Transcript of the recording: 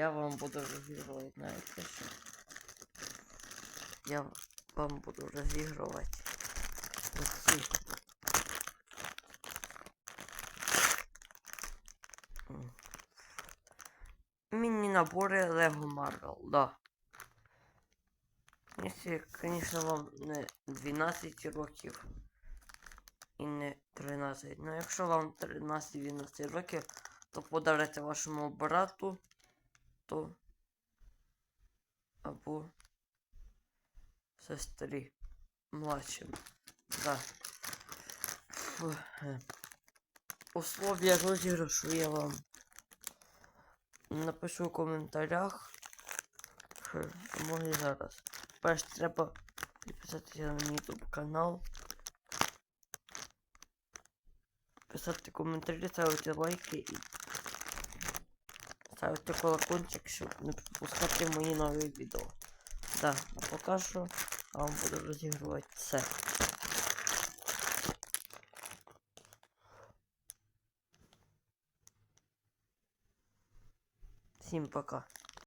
Я вам буду розігрувати, знаєте що? Я вам буду розігрувати. Оці. Міні-набори Lego Marvel, да. Якщо, звісно, вам не 12 років і не 13. Ну, якщо вам 13-12 років, то подарите вашому брату, то або сестрі младшим. Да. Е. Розіграшу я вам напишу в коментарях. Може зараз. Перш треба підписатися на мій YouTube канал. Писати коментарі, ставити лайки і ставити колокольчик, щоб не пропускати мої нові відео. Да, а поки що я вам буду розігрувати це. Всім пока.